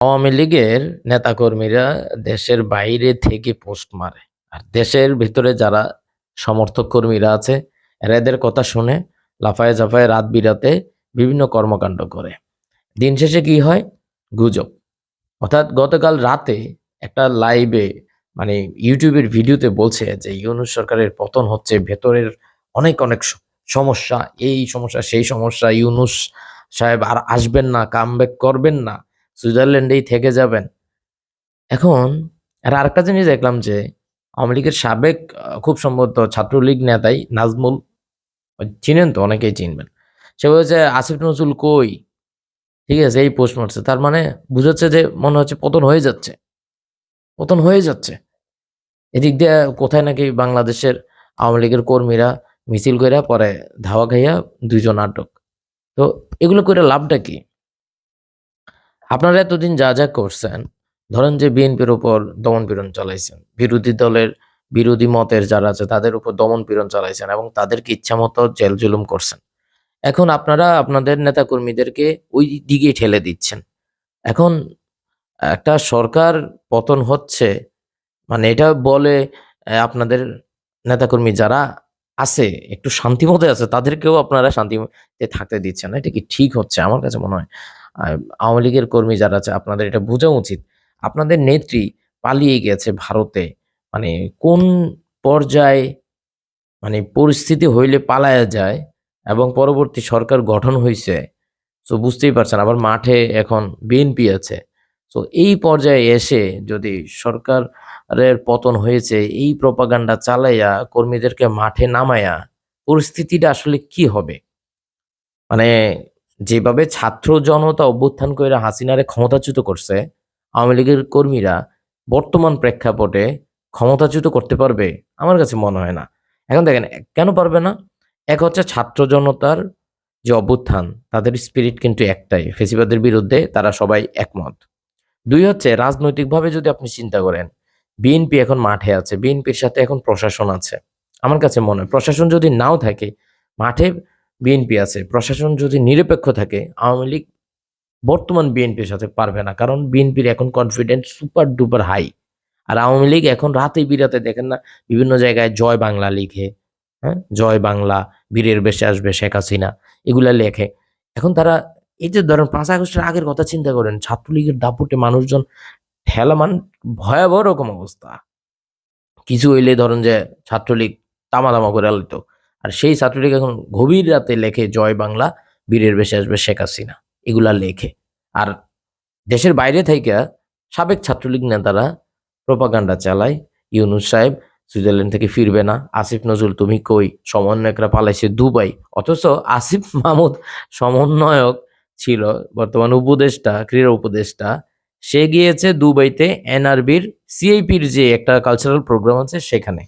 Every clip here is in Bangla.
আওয়ামী লীগের নেতাকর্মীরা দেশের বাইরে থেকে পোস্ট মারে। আর দেশের ভিতরে যারা সমর্থক কর্মীরা আছে, এরা এদের কথা শুনে লাফায় জাফায় রাত বিরাতে বিভিন্ন কর্মকাণ্ড করে। দিন শেষে কি হয়? গুজব। অর্থাৎ গতকাল রাতে একটা লাইভে মানে ইউটিউবের ভিডিওতে বলছে যে ইউনুস সরকারের পতন হচ্ছে, ভেতরের অনেক অনেক সমস্যা, এই সমস্যা, সেই সমস্যা, ইউনুস সাহেব আর আসবেন না, কামব্যাক করবেন না। সুইজারল্যান্ডেই থেকে যাবেন। এখন আর আরেকটা জিনিস দেখলাম যে আওয়ামী লীগের সাবেক খুব সম্ভবত ছাত্রলীগ নেতাই নাজমুল চিনেন তো অনেকেই চিনবেন, সে বলেছে, আসিফ নজরুল কই? ঠিক আছে, এই পোস্ট মারছে তার মানে বুঝাচ্ছে যে মনে হচ্ছে পতন হয়ে যাচ্ছে। পতন হয়ে যাচ্ছে। এদিক দিয়ে কোথায় নাকি বাংলাদেশের আওয়ামী লীগের কর্মীরা মিছিল কইরা পরে ধাওয়া খাইয়া দুইজন আটক। তো এগুলো করে লাভটা কি? আপনারা এতদিন যা যা করছেন, ধরেন যে বিএনপির উপর দমন পীড়ন চালাইছেন, বিরোধী দলের বিরোধী মতের যারা আছে তাদের উপর দমন পীড়ন চালাইছেন এবং তাদেরকে ইচ্ছা মতো জেল জুলুম করছেন। এখন আপনারা আপনাদের নেতা কর্মীদেরকে ওই দিকে ঠেলে দিচ্ছেন। এখন একটা সরকার পতন হচ্ছে মানে এটা বলে আপনাদের নেতাকর্মী যারা আছে, একটু শান্তিমতে আছে, তাদেরকেও আপনারা শান্তিতে থাকতে দিচ্ছেন এটা কি ঠিক হচ্ছে? আমার কাছে মনে হয় আওয়ামী লীগের কর্মী যারা আছে, আপনাদের এটা বোঝা উচিত। আপনাদের নেত্রী পালিয়ে গেছে ভারতে মানে কোন পর্যায়ে মানে পরিস্থিতি হইলে পালায়া যায় এবং পরবর্তী সরকার গঠন হয়েছে তো বুঝতেই পারছেন, আবার মাঠে এখন বিএনপি আছে। তো এই পর্যায়ে এসে যদি সরকারের পতন হয়েছে, এই প্রপাগান্ডা চালাইয়া কর্মীদেরকে মাঠে নামায়া, পরিস্থিতিটা আসলে কি হবে? মানে যেভাবে ছাত্র জনতা অভ্যুত্থান করে হাসিনারে ক্ষমতাচ্যুত করছে, আওয়ামী লীগের কর্মীরা বর্তমান প্রেক্ষাপটে ক্ষমতাচ্যুত করতে পারবে আমার কাছে মনে হয় না। এখন দেখেন, কেন পারবে না? এক হচ্ছে ছাত্র জনতার যে অভ্যুত্থান, তাদের স্পিরিট কিন্তু একটাই, ফেসিবাদের বিরুদ্ধে তারা সবাই একমত। দুই হচ্ছে রাজনৈতিকভাবে যদি আপনি চিন্তা করেন, বিএনপি এখন মাঠে আছে, বিএনপির সাথে এখন প্রশাসন আছে। আমার কাছে মনে হয় প্রশাসন যদি নাও থাকে, মাঠে বিএনপি আছে। প্রশাসন যদি নিরপেক্ষ থাকে, আওয়ামী লীগ বর্তমান বিএনপির সাথে পারবে না। কারণ বিএনপির এখন কনফিডেন্স সুপার ডুপার হাই আর আওয়ামী লীগ এখন রাতে বিরাতে দেখেন না, বিভিন্ন জায়গায় জয় বাংলা লিখে হ্যাঁ? জয় বাংলা, বীরের বেশে আসবে শেখ হাসিনা, এগুলা লেখে। এখন তারা, এই যে ধরেন পাঁচ আগস্টের আগের কথা চিন্তা করেন, ছাত্রলীগের দাপুটে মানুষজন ঠেলামান ভয়াবহ রকম অবস্থা। কিছু হইলে ধরেন যে ছাত্রলীগ তামা তামা করে আলিত আর সেই ছাত্রলীগ এখন গভীর রাতে লেখে জয় বাংলা, বীরের বেশে আসবে শেখ হাসিনা। এগুলা লেখে। আর দেশের বাইরে থেকে সাবেক ছাত্রলীগ নেতারা প্রপাগান্ডা চালায়। ইউনুস সাহেব সুইজারল্যান্ড থেকে ফিরবে না। আসিফ নজরুল, তুমি কই? সমন্বয়করা পালাইছে দুবাই। অথচ আসিফ মাহমুদ সমন্বয়ক ছিল। বর্তমান উপদেষ্টা, ক্রীড়া উপদেষ্টা। সে গিয়েছে দুবাইতে এনআরবির সিআইপির যে একটা কালচারাল প্রোগ্রাম আছে সেখানে।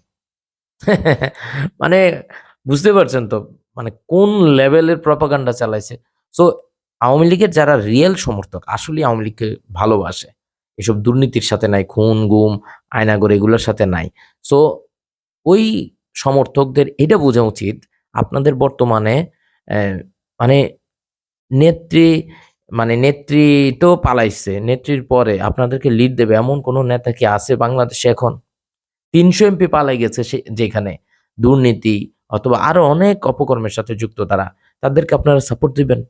মানে বুঝতে পারছেন তো? মানে কোন লেভেলের প্রপাগান্ডা চালাইছে? সো আওয়ামী লীগের যারা রিয়েল সমর্থক, আসলে আওয়ামী লীগকে ভালোবাসে। এসব দুর্নীতির সাথে নাই, খুন, গুম, আয়নাগর এগুলোর সাথে নাই। সো ওই সমর্থকদের এটা বোঝা উচিত, আপনাদের বর্তমানে মানে নেত্রী মানে নেত্রী তো পালাইছে, নেত্রীর পরে আপনাদেরকে লিড দেবে এমন কোন নেতা কি আছে বাংলাদেশে এখন? তিনশো এমপি পালাই গেছে সে- যেখানে দুর্নীতি অথবা আরও অনেক অপকর্মের সাথে যুক্ত তারা, তাদেরকে আপনারা সাপোর্ট দিবেন।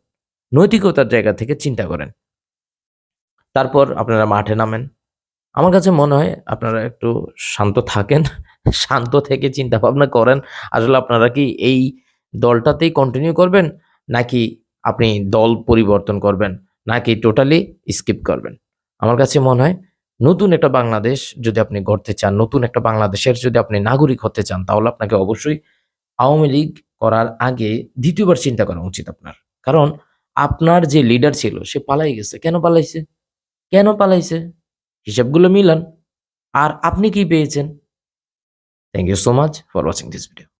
নৈতিকতার জায়গা থেকে চিন্তা করেন। তারপর আপনারা মাঠে নামেন। আমার কাছে মনে হয় আপনারা একটু শান্ত থাকেন, শান্ত থেকে চিন্তা ভাবনা করেন, আসলে আপনারা কি এই দলটাতেই কন্টিনিউ করবেন, নাকি আপনি দল পরিবর্তন করবেন, নাকি টোটালি স্কিপ করবেন? আমার কাছে মনে হয় নতুন একটা বাংলাদেশ যদি আপনি গড়তে চান, নতুন একটা বাংলাদেশের যদি আপনি নাগরিক হতে চান, তাহলে আপনাকে অবশ্যই আওয়ামী লীগ করার আগে দ্বিতীয়বার চিন্তা করা উচিত আপনার। কারণ আপনার যে লিডার ছিল, সে পালাই গেছে। কেন পালাইছে? কেন পালাইছে? হিসাবগুলো মিলান। আর আপনি কি পেয়েছেন? Thank you so much for watching this video